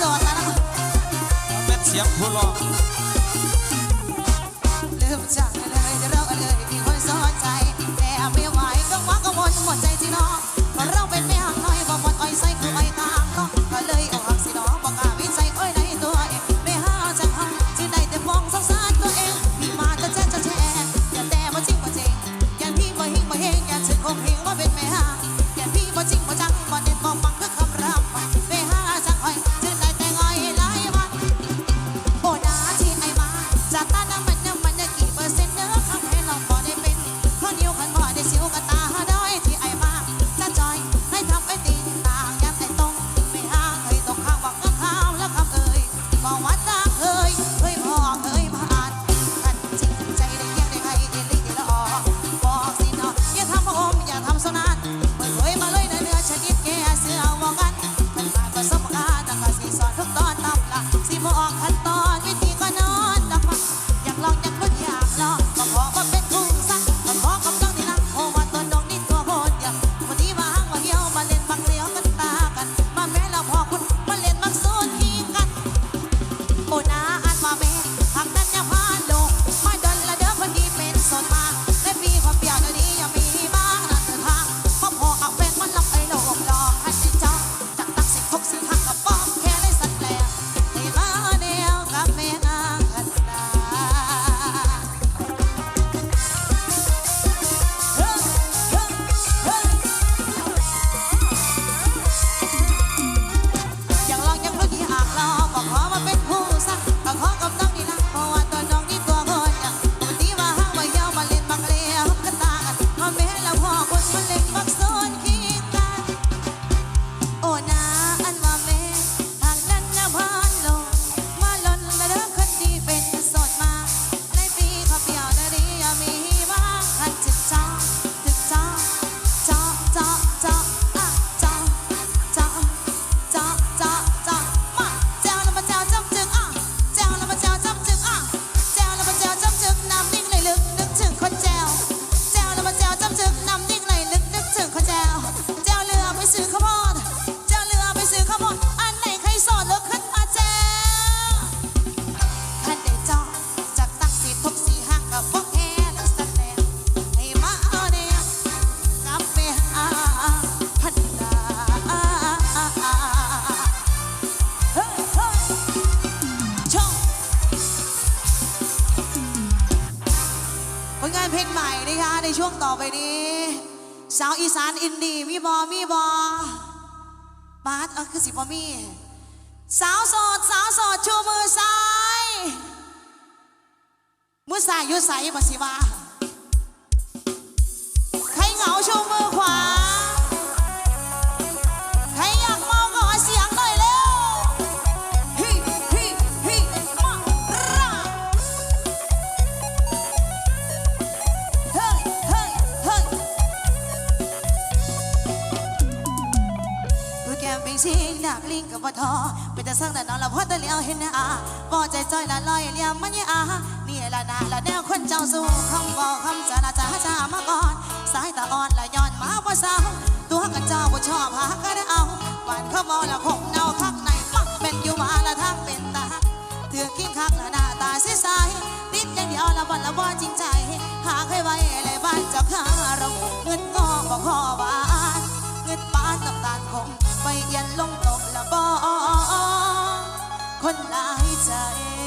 สอนแล้วนะแม่เสียงหัวเราะ่อไปนี้ สาวอีสานอินดีมีบอมีบอบาสเอาคือสิบอมีสาวสดสาวสดชูมือซ้ายมือซ้ายยู่ใส่บอสิว่าใครเหงาชูมือขวา จากลิงกับบ่ทอเป็นแต่สร้างแต่นอนละพ่อแต่เลี้ยวเห็นอาบ่ใจจ้อยละลอยเลี้ยมันยอานี่ละนาละแนวคนเจ้าสู้คำบอกคำสาราจาจามาก่อนสายตาอ่อนละย้อนมาว่าสาวตัวกันเจ้าบ่ชอบหาก็ได้เอาวันเขาบอกละคงเนาข้างในมักเป็นอยู่มาละทางเป็นตาเถือกินงคักละหน้าตาเสียสาติดอย่างเดียวละวันละบ่จริงใจ หาใครไว้เลยบ้านเจ้าข้าเราเงินงอบอกพ่อว่านเงินป้านน้ำตาลคงไปเย็นลง 困来ห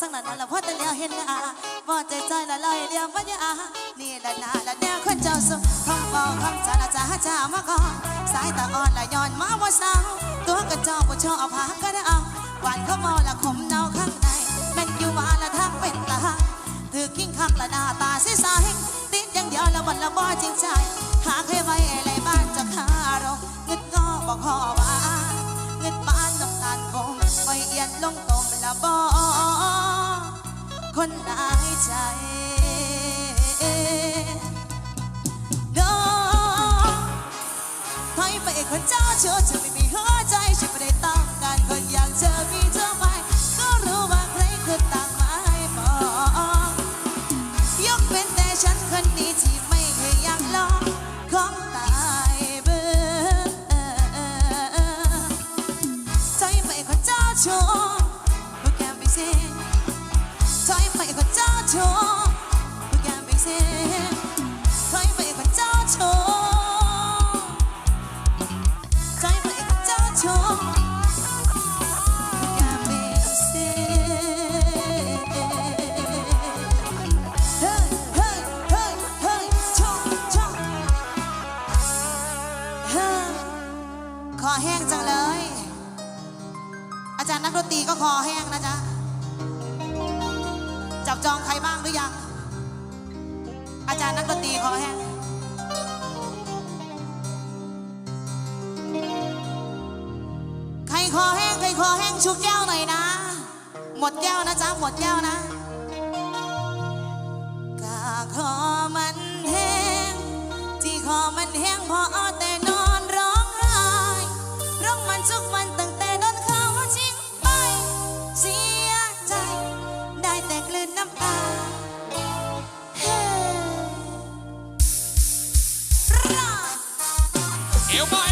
สักนั้นนั่นละพ่อแต่เลี้ยวเห็นหน้าบ่ใจใจละลอยเลี้ยวปัญญานี่ละนาละแนวคนเจ้าสุคำเบาคำจาละจ้าจ้ามาก่อนสายตาอ่อนละย้อนมาว่าสาวตัวกระจอกผู้ชอบเอาพาก็ได้เอาหวานเขาเมาละขมเนาข้างในแม่นอยู่ว่าละทางเป็นตาถือกิ้งคักละหน้าตาใสๆติดอย่างเดียวละวันละบ่จริงใจหากให้ไว้ ถอยไหมดแก้วนะจ๊ะ หมดแก้วนะกาคอมันแห้ง ที่คอมันแห้งพอเอาแต่นอนร้องไห้ร้องมันทุกวันตั้งแต่โดนเขาทิ้งไป เสียใจ ได้แต่กลืนน้ำตาเฮ้ร่าเอวมาเอว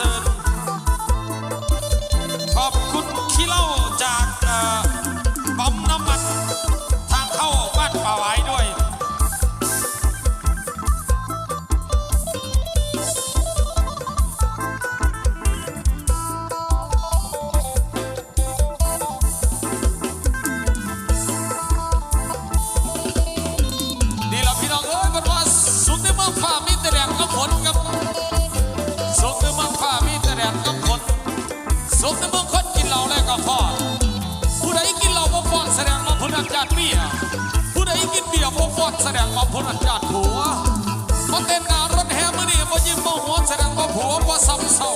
answered. ว่าพนันญาติผัวมาเต้นงานรถแห่มือนี่มายิ้มมาหัวแสดงว่าผัวว่าซ้ำเศร้า